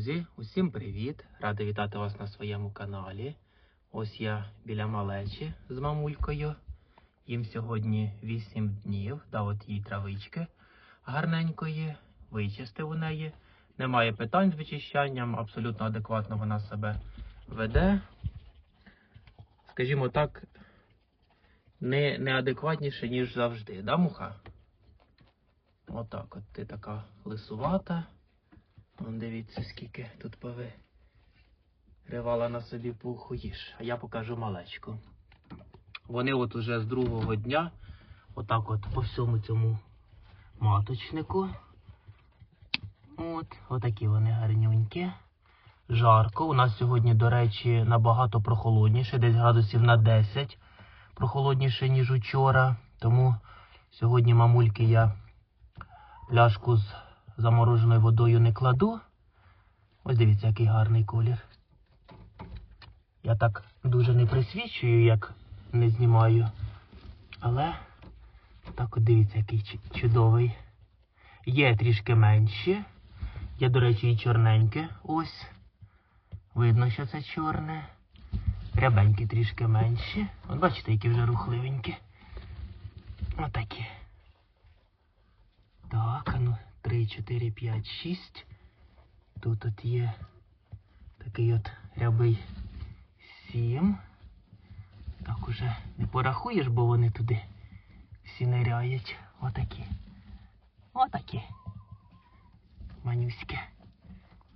Друзі, усім привіт! Радий вітати вас на своєму каналі. Ось я біля малечі з мамулькою. Їм сьогодні 8 днів, дав от їй травички гарненької, вичистив у неї. Немає питань з вичищанням, абсолютно адекватно вона себе веде. Скажімо так, не, неадекватніше, ніж завжди, да, муха? Отак от ти така лисувата. Вон дивіться, скільки тут пови. Ривала на собі пуху їж. А я покажу малечку. Вони от уже з другого дня, отак от по всьому цьому маточнику. От, отакі вони гарнюнькі. Жарко. У нас сьогодні, до речі, набагато прохолодніше, десь градусів на 10 прохолодніше, ніж учора. Тому сьогодні мамульки я пляшку з замороженою водою не кладу. Ось дивіться, який гарний колір. Я так дуже не присвічую, як не знімаю. Але так от дивіться, який чудовий. Є трішки менші. Є, до речі, і чорненьке. Ось. Видно, що це чорне. Рябенькі трішки менші. От бачите, які вже рухливенькі. Отакі. Так, а ну, 3, 4, 5, 6. Тут от є такий от рябий 7. Так уже не порахуєш, бо вони туди всі ниряють. Отакі. Отакі. Манюськи.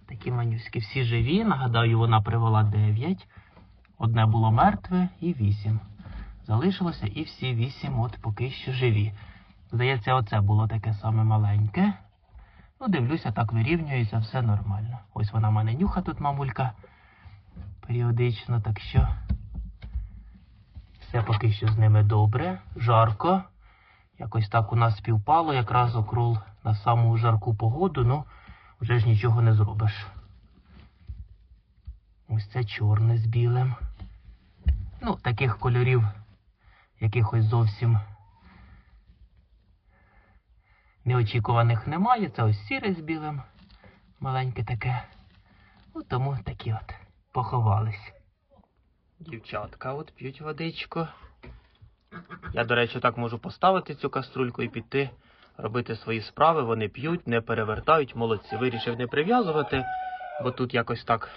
Такі манюськи. Всі живі. Нагадаю, вона привела 9. Одне було мертве і 8. Залишилося і всі 8 от поки що живі. Здається, оце було таке саме маленьке. Ну, дивлюся, так вирівнюється, все нормально. Ось вона в мене нюха тут, мамулька, періодично, так що все поки що з ними добре, жарко. Якось так у нас співпало, якраз окрул на саму жарку погоду, ну вже ж нічого не зробиш. Ось це чорне з білим. Ну, таких кольорів якихось зовсім неочікуваних немає. Це ось сіре з білим. Маленьке таке. Ну, тому такі от поховались. Дівчатка от п'ють водичку. Я, до речі, так можу поставити цю каструльку і піти робити свої справи. Вони п'ють, не перевертають, молодці. Вирішив не прив'язувати, бо тут якось так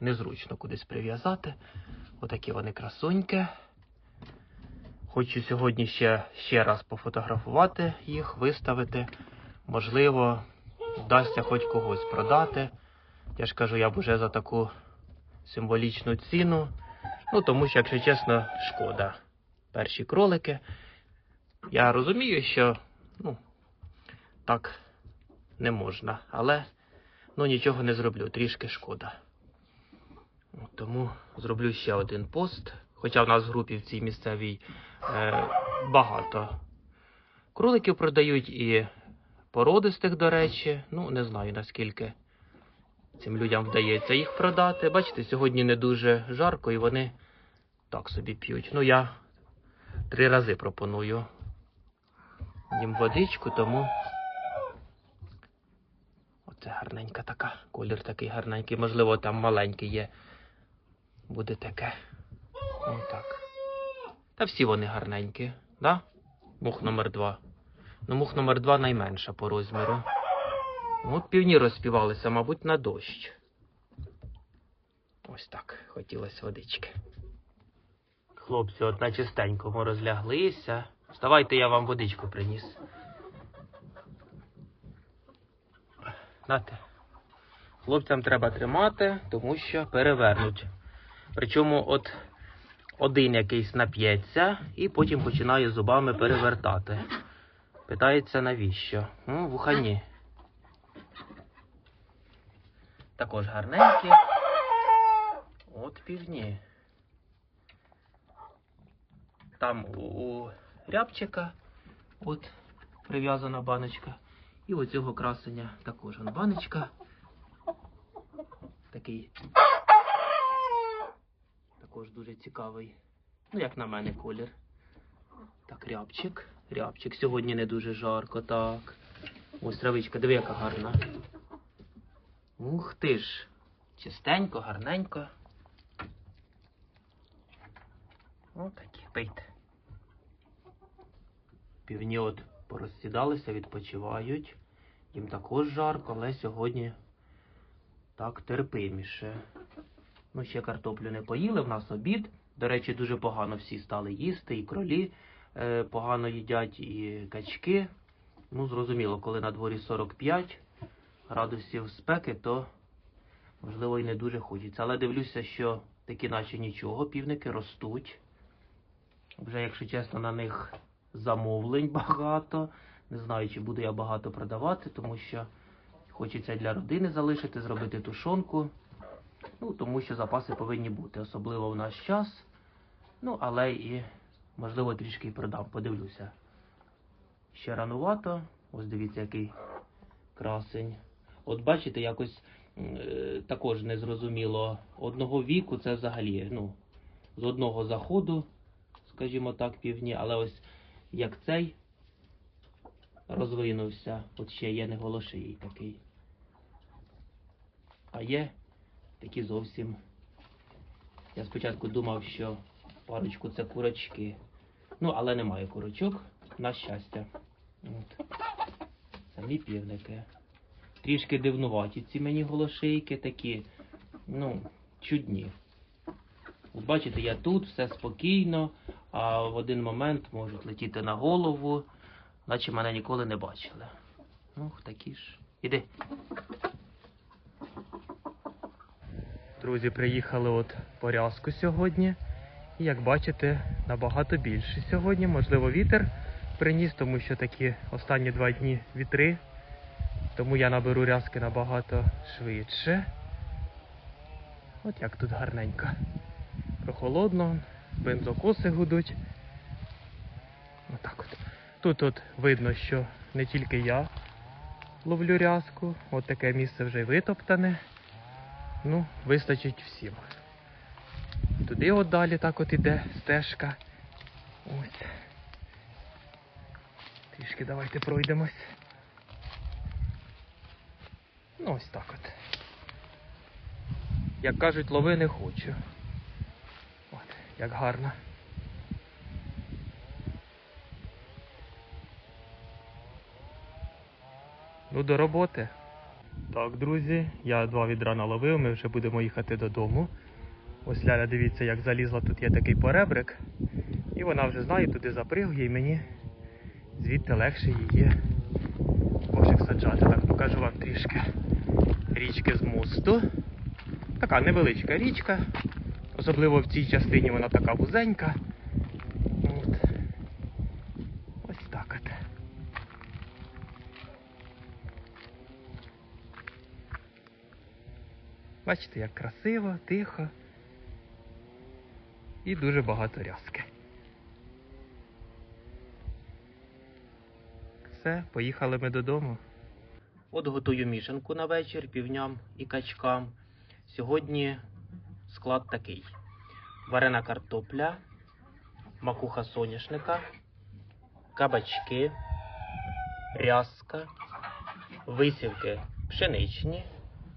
незручно кудись прив'язати. Отакі вони красуньки. Хочу сьогодні ще, ще раз пофотографувати їх, виставити. Можливо, вдасться хоч когось продати. Я ж кажу, я б уже за таку символічну ціну. Ну, тому що, якщо чесно, шкода. Перші кролики. Я розумію, що ну, так не можна, але ну, нічого не зроблю, трішки шкода. Тому зроблю ще один пост. Хоча в нас в групі в цій місцевій е, багато кроликів продають і породистих, до речі. Ну, не знаю наскільки цим людям вдається їх продати. Бачите, сьогодні не дуже жарко і вони так собі п'ють. Ну, я три рази пропоную їм водичку, тому оце гарненька така. Колір такий гарненький. Можливо, там маленький є. Буде таке. Отак. Та всі вони гарненькі, да? Мух номер два. Ну, мух номер два найменша по розміру. От півні розпівалися, мабуть, на дощ. Ось так, хотілося водички. Хлопці, от на чистенькому розляглися. Вставайте, я вам водичку приніс. Нате. Хлопцям треба тримати, тому що перевернуть. Причому от один якийсь нап'ється і потім починає зубами перевертати. Питається навіщо? Ну, вухані. Також гарненькі. От півні. Там у, у рябчика от прив'язана баночка. І у цього красення також баночка. Такий також дуже цікавий. Ну, як на мене, колір. Так, рябчик. Рябчик. Сьогодні не дуже жарко, так. Ось травичка, диви, яка гарна. Ух ти ж. Чистенько, гарненько. Отакі, пийте. Півні от порозсідалися, відпочивають. Їм також жарко, але сьогодні так терпиміше. Ну, ще картоплю не поїли, в нас обід. До речі, дуже погано всі стали їсти, і кролі е, погано їдять, і качки. Ну, зрозуміло, коли на дворі 45 градусів спеки, то можливо і не дуже хочеться. Але дивлюся, що такі наче нічого, півники ростуть. Вже, якщо чесно, на них замовлень багато. Не знаю, чи буду я багато продавати, тому що хочеться для родини залишити, зробити тушонку. Ну, тому що запаси повинні бути, особливо в наш час. Ну, але і, можливо, трішки продам, подивлюся. Ще ранувато. Ось дивіться, який красень. От бачите, якось е, також незрозуміло. Одного віку це взагалі, ну, з одного заходу, скажімо так, півдні, але ось як цей розвинувся, от ще є не голошиїй такий. А є такі зовсім. Я спочатку думав, що парочку це курочки. Ну, але немає курочок, на щастя. От. Самі півники. Трішки дивнуваті ці мені голошейки такі, ну, чудні. От бачите, я тут, все спокійно, а в один момент можуть летіти на голову, наче мене ніколи не бачили. Ну, такі ж. Іди. Друзі, приїхали от по рязку сьогодні. І як бачите, набагато більше сьогодні. Можливо, вітер приніс, тому що такі останні два дні вітри. Тому я наберу рязки набагато швидше. От як тут гарненько. Прохолодно, бензокоси гудуть. Отак от. Тут от видно, що не тільки я ловлю рязку, от таке місце вже й витоптане. Ну, вистачить всім. Туди от далі так от іде стежка. Ось. Трішки давайте пройдемось. Ну, ось так от. Як кажуть, лови не хочу. От, як гарно. Ну, до роботи. Так, друзі, я два відра наловив, ми вже будемо їхати додому. Ось Ляля, дивіться, як залізла, тут є такий поребрик. І вона вже знає, туди запригує, і мені звідти легше її кошик саджати. Так, покажу вам трішки річки з мосту. Така невеличка річка. Особливо в цій частині вона така вузенька. От. Ось так от. Бачите, як красиво, тихо і дуже багато рязки. Все, поїхали ми додому. От готую мішанку на вечір півням і качкам. Сьогодні склад такий: варена картопля, макуха соняшника, кабачки, рязка, висівки пшеничні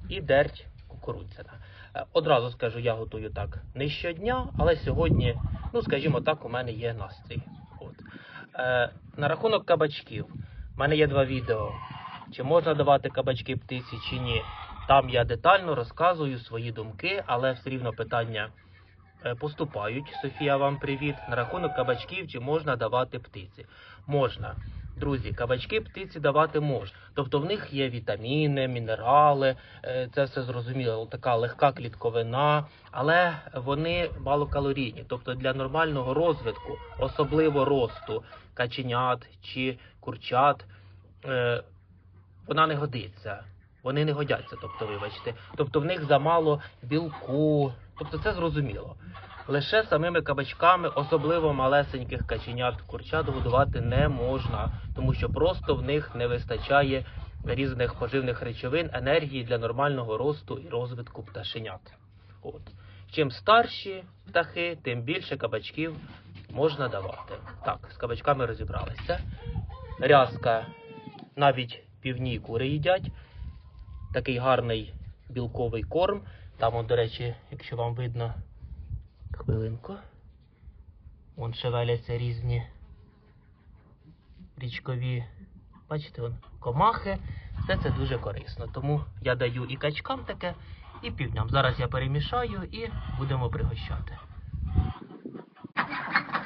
і дерть кукурудзяна. Е, Одразу скажу, я готую так не щодня, але сьогодні, ну скажімо так, у мене є настрій. От. Е, на рахунок кабачків. У мене є два відео. Чи можна давати кабачки птиці, чи ні. Там я детально розказую свої думки, але все рівно питання е, поступають. Софія, вам привіт. На рахунок кабачків, чи можна давати птиці? Можна. Друзі, кабачки птиці давати можна. Тобто в них є вітаміни, мінерали, е, це все зрозуміло, така легка клітковина, але вони малокалорійні. Тобто для нормального розвитку, особливо росту каченят чи курчат, е, вона не годиться. Вони не годяться, тобто, вибачте. Тобто в них замало білку. Тобто це зрозуміло. Лише самими кабачками, особливо малесеньких каченят курчат, годувати не можна, тому що просто в них не вистачає різних поживних речовин, енергії для нормального росту і розвитку пташенят. От. Чим старші птахи, тим більше кабачків можна давати. Так, з кабачками розібралися. Рязка навіть півні кури їдять. Такий гарний білковий корм. Там, до речі, якщо вам видно, хвилинку. Вон шевеляться різні річкові, бачите, вон, комахи. Все це дуже корисно. Тому я даю і качкам таке, і півням. Зараз я перемішаю і будемо пригощати.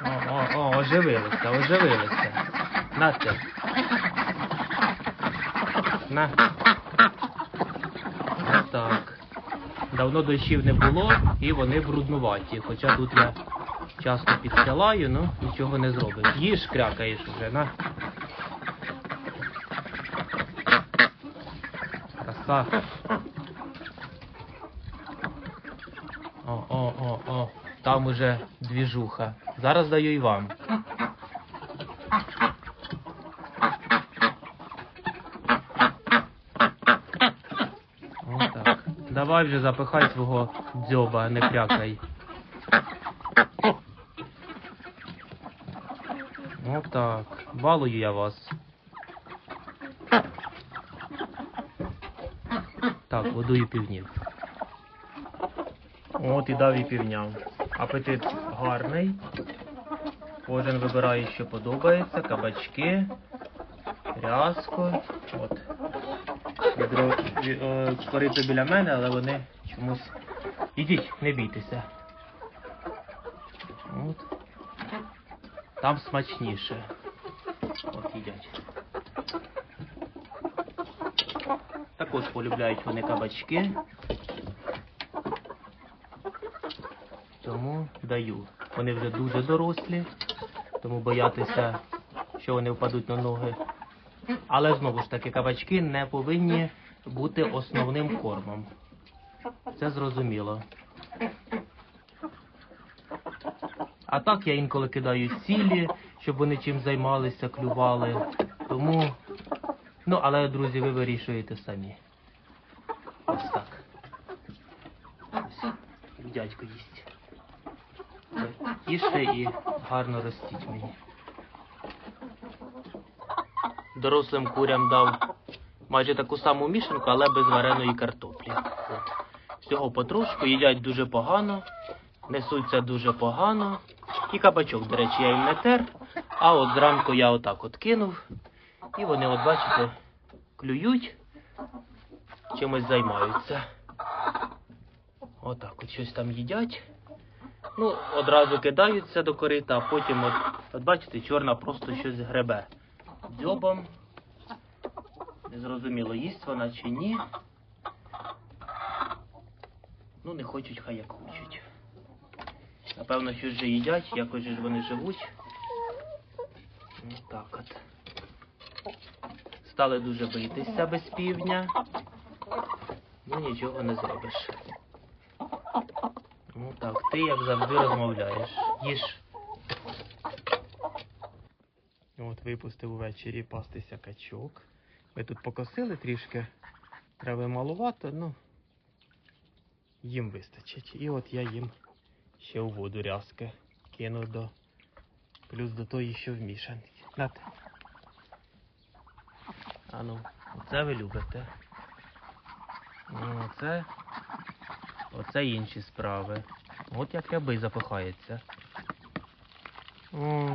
О, о, о, оживилися, оживилися. На це. На. Давно дощів не було і вони бруднуваті. Хоча тут я часто підстилаю, ну нічого не зробиш. Їж крякаєш вже, на. Краса. О, о, о, о. Там уже двіжуха. Зараз даю і вам. Давай вже запихай свого дзьоба, не крякай. Отак. Балую я вас. Так, годую півнів. От і дав і півням. Апетит гарний. Кожен вибирає, що подобається. Кабачки, рязко. От. Відро корито біля мене, але вони чомусь. Ідіть, не бійтеся. От. Там смачніше. От їдять. Також полюбляють вони кабачки. Тому даю. Вони вже дуже дорослі, тому боятися, що вони впадуть на ноги. Але знову ж таки, кабачки не повинні бути основним кормом. Це зрозуміло. А так я інколи кидаю цілі, щоб вони чим займалися, клювали. Тому. Ну, але, друзі, ви вирішуєте самі. Ось так. Ось. Дядько їсть. Їжте і гарно ростіть мені. Дорослим курям дав майже таку саму мішанку, але без вареної картоплі. От. Всього потрошку, їдять дуже погано, несуться дуже погано. І кабачок, до речі, я їм не тер. А от зранку я отак от кинув. І вони, от бачите, клюють, чимось займаються. Отак от щось там їдять. Ну, одразу кидаються до корита, а потім, от, от бачите, чорна просто щось гребе. Дзьобом. Незрозуміло, їсть вона чи ні. Ну, не хочуть, хай як хочуть. Напевно, щось же їдять, якось же вони живуть. Ось так от. Стали дуже битися без півдня. Ну нічого не зробиш. Ну так, ти як завжди розмовляєш. Їж. От випустив увечері пастися качок. Ми тут покосили трішки. Трави малувато, ну їм вистачить. І от я їм ще у воду рязки кину до плюс до тої, що в мішанці. Нате. А ну, оце ви любите. Ну, Оце, оце інші справи. От як рябий запихається. О,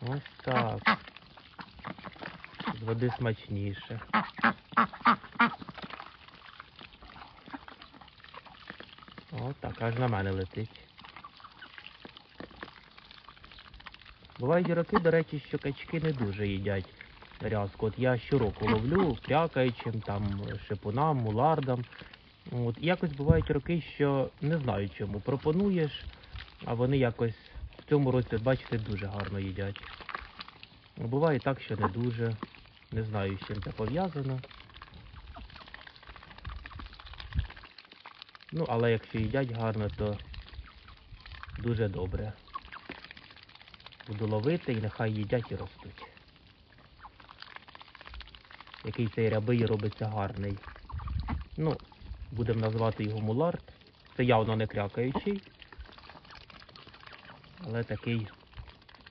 ось так. Води смачніше. От так, аж на мене летить. Бувають роки, до речі, що качки не дуже їдять рязку. От я щороку ловлю крякаючим, там, шипунам, мулардам. От, якось бувають роки, що не знаю чому. Пропонуєш, а вони якось в цьому році, бачите, дуже гарно їдять. Буває так, що не дуже. Не знаю, з чим це пов'язано. Ну, але якщо їдять гарно, то дуже добре. Буду ловити і нехай їдять і ростуть. Який цей рябий робиться гарний. Ну, будемо назвати його мулард. Це явно не крякаючий. Але такий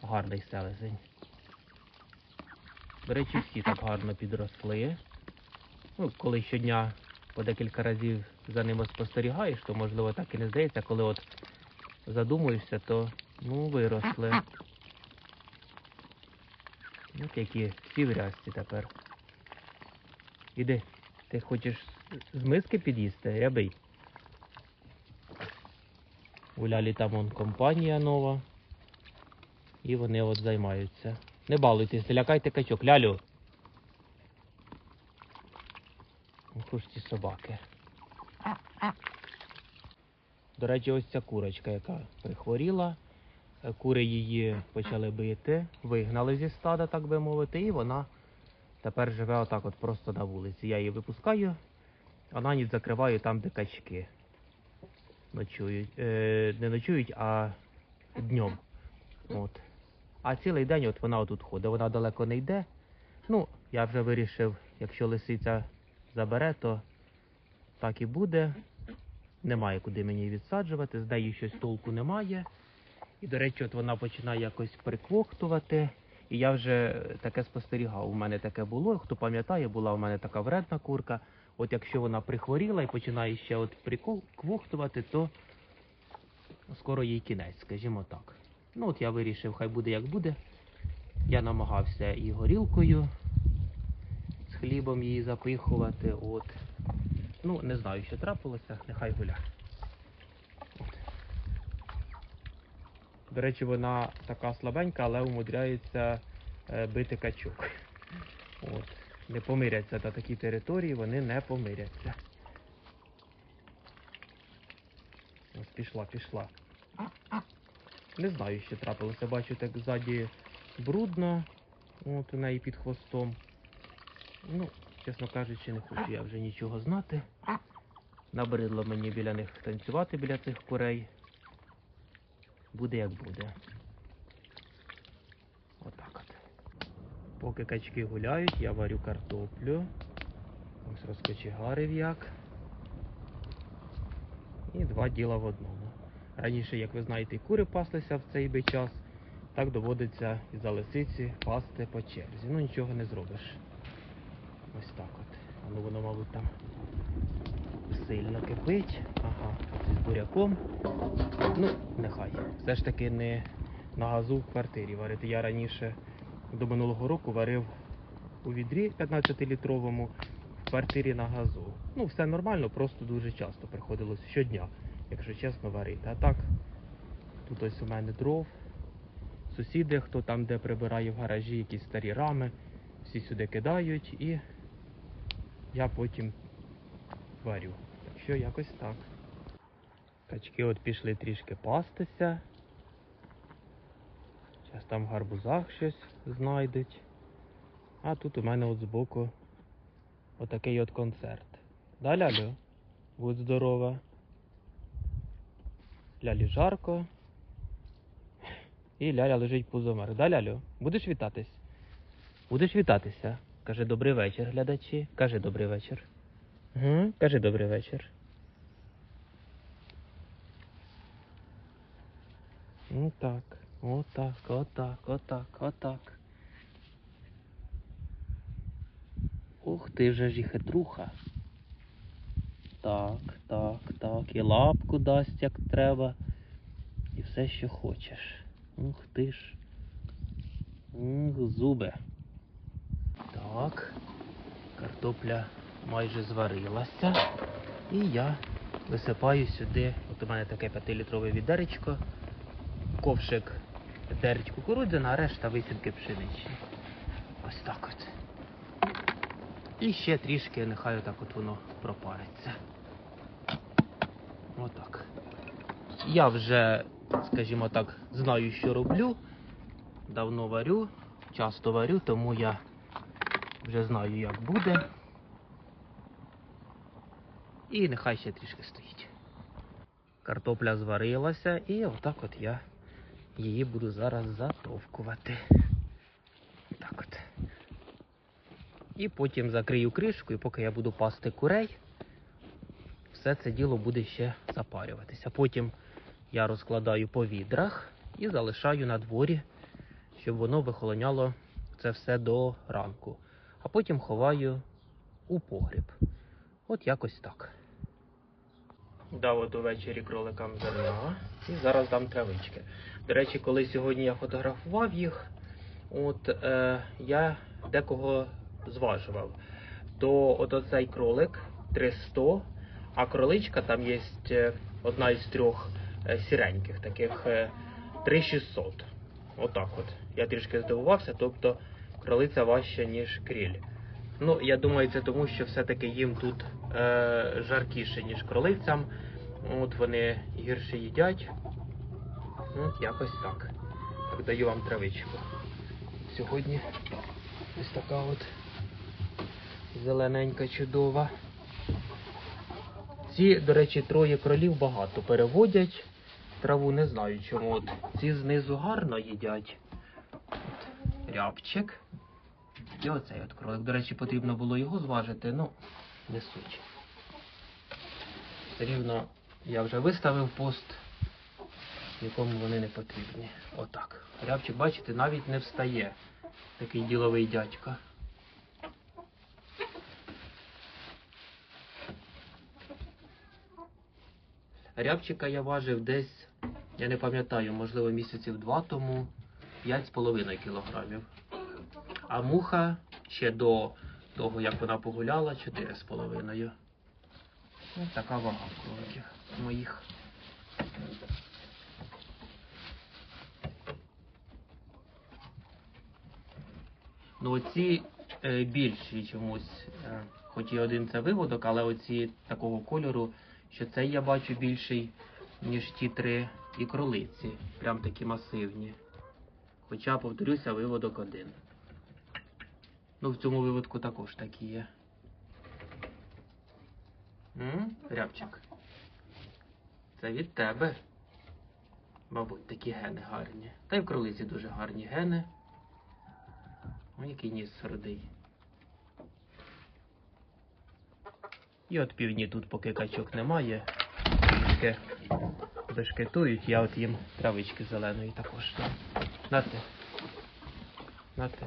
гарний селезень. До речі, всі так гарно підросли. Ну, коли щодня по декілька разів за ними спостерігаєш, то можливо так і не здається, коли от задумуєшся, то ну виросли. От які всі в рясці тепер. Іди, ти хочеш з миски під'їсти, рябий. У Лялі там он компанія нова. І вони от займаються. Не балуйтесь, не лякайте качок. Лялю. Ох уж ці собаки. До речі, ось ця курочка, яка прихворіла. Кури її почали бити, вигнали зі стада, так би мовити, і вона тепер живе отак от просто на вулиці. Я її випускаю, а на ніч закриваю там, де качки ночують. Е, не ночують, а днем. От. А цілий день от вона отут ходить, вона далеко не йде. Ну, я вже вирішив, якщо лисиця забере, то так і буде. Немає куди мені відсаджувати, з нею щось толку немає. І, до речі, от вона починає якось приквохтувати. І я вже таке спостерігав. У мене таке було. Хто пам'ятає, була у мене така вредна курка. От якщо вона прихворіла і починає ще от приквохтувати, то скоро їй кінець, скажімо так. Ну от я вирішив, хай буде як буде. Я намагався і горілкою з хлібом її запихувати. От. Ну, не знаю, що трапилося, нехай гуля. До речі, вона така слабенька, але умудряється е, бити качок. От. Не помиряться на такій території, вони не помиряться. Ось пішла, пішла. Не знаю, що трапилося. Бачу, так ззаді брудно. От у неї під хвостом. Ну, чесно кажучи, не хочу я вже нічого знати. Набридло мені біля них танцювати біля цих курей. Буде як буде. Отак от. Поки качки гуляють, я варю картоплю. Ось розкочегарив як. І два діла в одному. Раніше, як ви знаєте, кури паслися в цей би час, так доводиться і за лисиці пасти по черзі. Ну нічого не зробиш. Ось так от. Ну воно, мабуть, там сильно кипить. Ага, з буряком. Ну, нехай. Все ж таки не на газу в квартирі варити. Я раніше до минулого року варив у відрі 15-літровому в квартирі на газу. Ну, все нормально, просто дуже часто приходилось щодня, якщо чесно, варити. А так, тут ось у мене дров. Сусіди, хто там, де прибирає в гаражі якісь старі рами, всі сюди кидають і я потім варю. Так що якось так. Качки от пішли трішки пастися. Зараз там в гарбузах щось знайдуть. А тут у мене от збоку отакий от концерт. Да, Лялю? Будь здорова. Лялі жарко. І Ляля лежить пузомер. Да, Лялю? Будеш вітатись? Будеш вітатися? Каже добрий вечір, глядачі. Каже добрий вечір. Угу. Каже добрий вечір. Отак, отак, отак, отак, отак. Ух ти вже ж і хитруха. Так, так. І лапку дасть як треба. І все, що хочеш. Ух ти ж. Ух, зуби. Так. Картопля майже зварилася. І я висипаю сюди. От у мене таке 5-літрове відеречко. Ковшик дерить кукурудзяна, а решта висівки пшеничні. Ось так от. І ще трішки, нехай отак от воно пропариться. Отак. Я вже, скажімо так, знаю, що роблю. Давно варю, часто варю, тому я вже знаю, як буде. І нехай ще трішки стоїть. Картопля зварилася і отак от я її буду зараз затовкувати. Так от. І потім закрию кришку, і поки я буду пасти курей, все це діло буде ще запарюватися. Потім я розкладаю по відрах і залишаю на дворі, щоб воно вихолоняло це все до ранку. А потім ховаю у погріб. От якось так. Дав от увечері кроликам зерна і зараз дам травички. До речі, коли сьогодні я фотографував їх, от е, я декого зважував. То от оцей кролик 300, а кроличка там є е, одна із трьох е, сіреньких, таких е, 3600. Отак от. Я трішки здивувався, тобто кролиця важча, ніж кріль. Ну, я думаю, це тому, що все-таки їм тут е, жаркіше, ніж кролицям. От вони гірше їдять. Ну, якось так. Так, даю вам травичку. Сьогодні ось така от зелененька, чудова. Ці, до речі, троє кролів багато переводять. Траву не знаю чому. От ці знизу гарно їдять. От, рябчик. І оцей от кролик. До речі, потрібно було його зважити, ну, не суть. Рівно я вже виставив пост, нікому вони не потрібні. Отак. Рябчик, бачите, навіть не встає. Такий діловий дядька. Рябчика я важив десь, я не пам'ятаю, можливо, місяців два тому 5,5 кілограмів. А муха ще до того, як вона погуляла, 4,5. Ось така вага кроликів моїх. Ну оці е, більші чомусь, е, хоч і один це виводок, але оці такого кольору, що цей я бачу більший, ніж ті три і кролиці. Прям такі масивні. Хоча, повторюся, виводок один. Ну, в цьому виводку також такі є. М? Рябчик. Це від тебе. Мабуть, такі гени гарні. Та й в кролиці дуже гарні гени. Ой, який ніс сордий. І от півдні тут, поки качок немає, трішки бешкетують, я от їм травички зеленої також. Нате. Нате.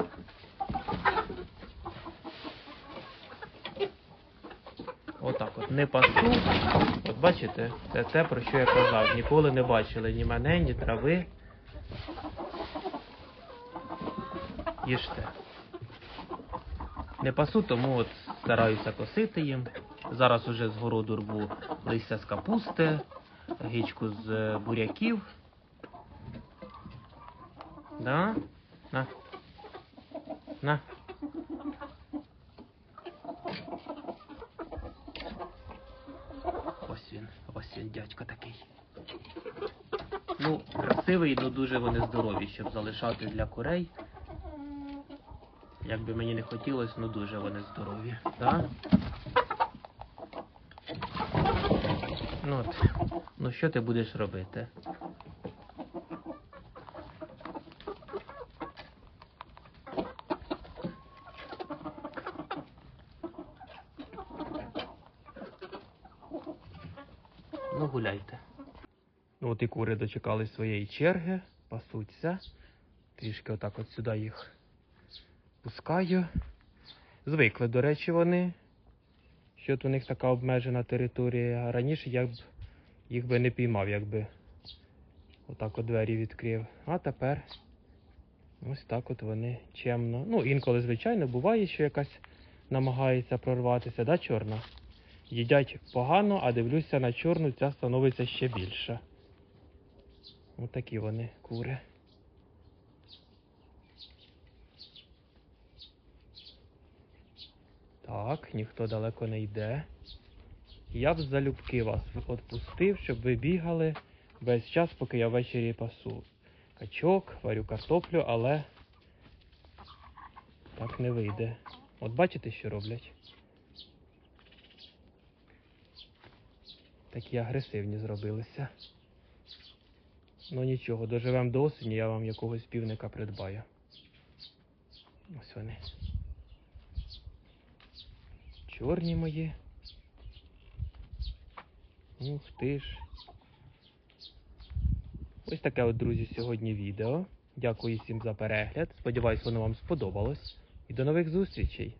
Отак от не пасу. От бачите, це те, про що я казав. Ніколи не бачили ні мене, ні трави. Їжте. Не пасу, тому от стараюся косити їм. Зараз уже з городу рву листя з капусти, гічку з е, буряків. Да? На. На. Ось він, ось він, дядько такий. Ну, красивий, ну дуже вони здорові, щоб залишати для курей. Як би мені не хотілося, ну дуже вони здорові. Да? Ну, от. ну що ти будеш робити? Ну, гуляйте. Ну, от і кури дочекали своєї черги, пасуться. Трішки отак от сюди їх пускаю. Звикли, до речі, вони. Що от у них така обмежена територія. Раніше я б їх би не піймав, якби отак от двері відкрив. А тепер ось так от вони чемно. Ну, інколи, звичайно, буває, що якась намагається прорватися, да, чорна? Їдять погано, а дивлюся на чорну, ця становиться ще більша. Ось такі вони кури. Так, ніхто далеко не йде. Я б залюбки вас відпустив, щоб ви бігали весь час, поки я ввечері пасу. Качок, варю картоплю, але так не вийде. От бачите, що роблять? Такі агресивні зробилися. Ну нічого, доживемо до осені, я вам якогось півника придбаю. Ось вони. Чорні мої. Ух ти ж. Ось таке от, друзі, сьогодні відео. Дякую всім за перегляд. Сподіваюсь, воно вам сподобалось. І до нових зустрічей!